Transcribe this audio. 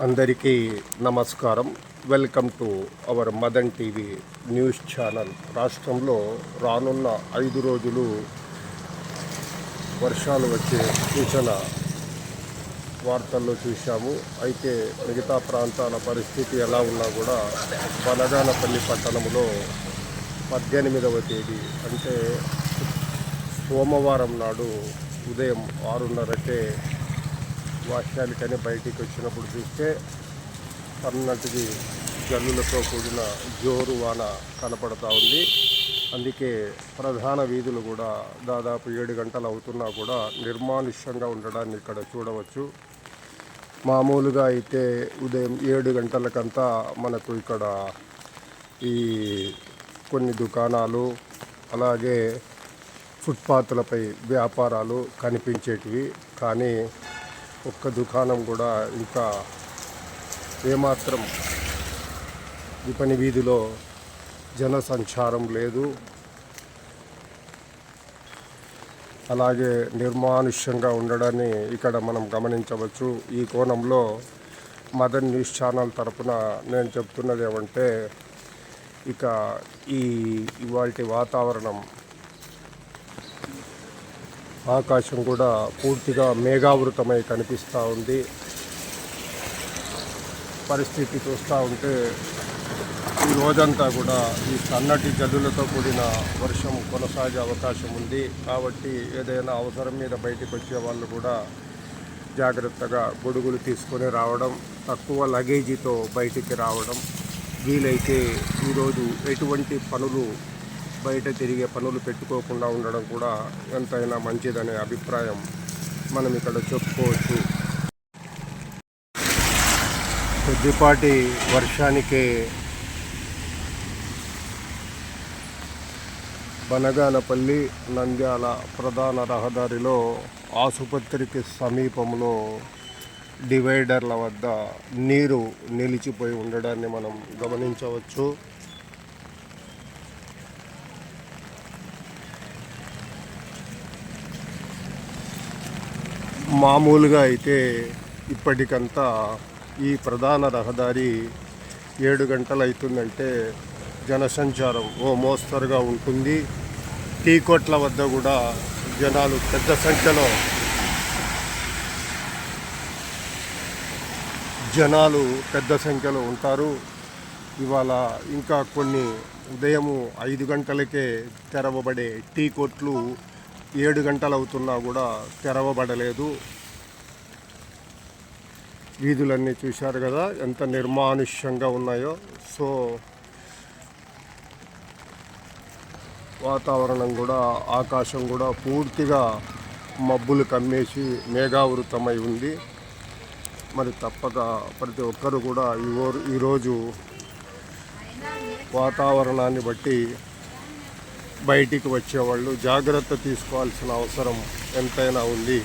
అందరికీ నమస్కారం. Welcome to our Madan TV news channel. రాష్ట్రంలో రానున్న ఐదు రోజులు వర్షాలు వచ్చే సూచన వార్తల్లో చూశాము. అయితే మిగతా ప్రాంతాల పరిస్థితి ఎలా ఉన్నా కూడా బనగానపల్లి పట్టణంలో పద్దెనిమిదవ తేదీ అంటే సోమవారం నాడు ఉదయం ఆరున్నరకే వాక్యానికని బయటికి వచ్చినప్పుడు చూస్తే సన్నటిది జల్లులతో కూడిన జోరు వాన కనపడతా ఉంది. అందుకే ప్రధాన వీధులు కూడా దాదాపు ఏడు గంటలు అవుతున్నా కూడా నిర్మానుష్యంగా ఉండడాన్ని ఇక్కడ చూడవచ్చు. మామూలుగా అయితే ఉదయం ఏడు గంటలకంతా మనకు ఇక్కడ ఈ కొన్ని దుకాణాలు అలాగే ఫుట్పాత్లపై వ్యాపారాలు కనిపించేటివి. కానీ ఒక్క దుకాణం కూడా ఇంకా ఏమాత్రం విపణి వీధిలో జన సంచారం లేదు. అలాగే నిర్మానుష్యంగా ఉండడాన్ని ఇక్కడ మనం గమనించవచ్చు. ఈ కోణంలో మదన్ న్యూస్ ఛానల్ తరపున నేను చెప్తున్నది ఏమంటే ఇక ఈ ఇవాటి వాతావరణం ఆకాశం కూడా పూర్తిగా మేఘావృతమై కనిపిస్తూ ఉంది. పరిస్థితి చూస్తూ ఉంటే ఈ రోజంతా కూడా ఈ సన్నటి జల్లులతో కూడిన వర్షం కొనసాగే అవకాశం ఉంది. కాబట్టి ఏదైనా అవసరం మీద బయటకు వచ్చే వాళ్ళు కూడా జాగ్రత్తగా గొడుగులు తీసుకొని రావడం తక్కువ లగేజీతో బయటికి రావడం వీలైతే ఈరోజు ఎటువంటి పనులు బయట తిరిగే పనులు పెట్టుకోకుండా ఉండడం కూడా ఎంతైనా మంచిదనే అభిప్రాయం మనం ఇక్కడ చెప్పుకోవచ్చు. కొద్దిపాటి వర్షానికే బనగానపల్లి నంద్యాల ప్రధాన రహదారిలో ఆసుపత్రికి సమీపంలో డివైడర్ల వద్ద నీరు నిలిచిపోయి ఉండడాన్ని మనం గమనించవచ్చు. మామూలుగా అయితే ఇప్పటికంతా ఈ ప్రధాన రహదారి ఏడు గంటలు అవుతుందంటే జనసంచారం ఓ మోస్తరుగా ఉంటుంది. టీ కొట్ల వద్ద కూడా జనాలు పెద్ద సంఖ్యలో జనాలు పెద్ద సంఖ్యలో ఉంటారు. ఇవాళ ఇంకా కొన్ని ఉదయము ఐదు గంటలకే తెరవబడే టీ కొట్లు ఏడు గంటలు అవుతున్నా కూడా తెరవబడలేదు. వీధులన్నీ చూశారు కదా ఎంత నిర్మానుష్యంగా ఉన్నాయో. సో వాతావరణం కూడా ఆకాశం కూడా పూర్తిగా మబ్బులు కమ్మేసి మేఘావృతమై ఉంది. మరి తప్పక ప్రతి ఒక్కరు కూడా ఈ ఈరోజు వాతావరణాన్ని బట్టి బయటికి వచ్చేవాళ్ళు. జాగ్రత్త తీసుకోవాల్సిన అవసరం ఎంతైనా ఉంది.